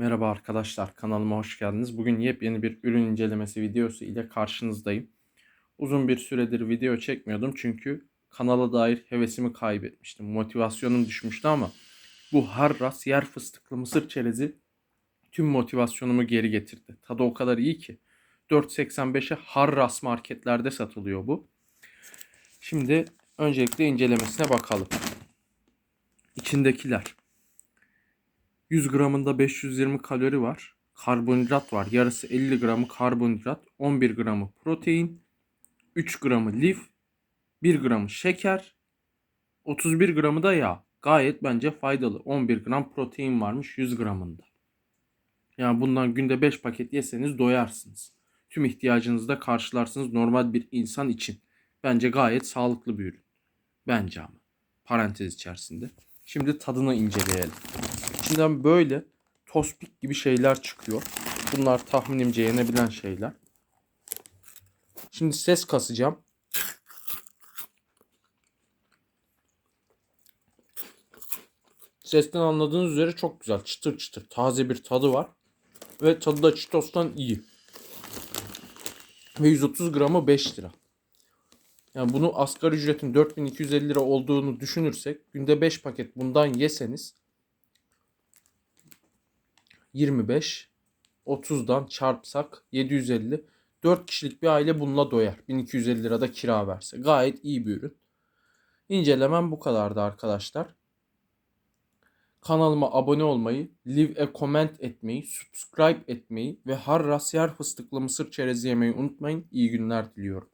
Merhaba arkadaşlar, kanalıma hoş geldiniz. Bugün yepyeni bir ürün incelemesi videosu ile karşınızdayım. Uzun bir süredir video çekmiyordum çünkü kanala dair hevesimi kaybetmiştim. Motivasyonum düşmüştü ama bu harras yer fıstıklı mısır çerezi tüm motivasyonumu geri getirdi. Tadı o kadar iyi ki. 4.85'e harras marketlerde satılıyor bu. Şimdi öncelikle incelemesine bakalım. İçindekiler. 100 gramında 520 kalori var. Karbonhidrat var. Yarısı 50 gramı karbonhidrat, 11 gramı protein, 3 gramı lif, 1 gramı şeker, 31 gramı da yağ. Gayet bence faydalı. 11 gram protein varmış 100 gramında. Yani bundan günde 5 paket yeseniz doyarsınız. Tüm ihtiyacınızı da karşılarsınız normal bir insan için. Bence gayet sağlıklı bir ürün. Bence ama. Parantez içerisinde. Şimdi tadını inceleyelim. İçinden böyle tospik gibi şeyler çıkıyor. Bunlar tahminimce yenebilen şeyler. Şimdi ses kasacağım. Sesten anladığınız üzere çok güzel. Çıtır çıtır. Taze bir tadı var. Ve tadı da Cheetos'tan iyi. Ve 130 gramı 5 lira. Yani bunu asgari ücretin 4250 lira olduğunu düşünürsek günde 5 paket bundan yeseniz 25 30'dan çarpsak 750 4 kişilik bir aile bununla doyar. 1250 lirada kira verse. Gayet iyi bir ürün. İncelemem bu kadardı arkadaşlar. Kanalıma abone olmayı, leave a comment etmeyi, subscribe etmeyi ve Harras yer fıstıklı mısır çerezi yemeyi unutmayın. İyi günler diliyorum.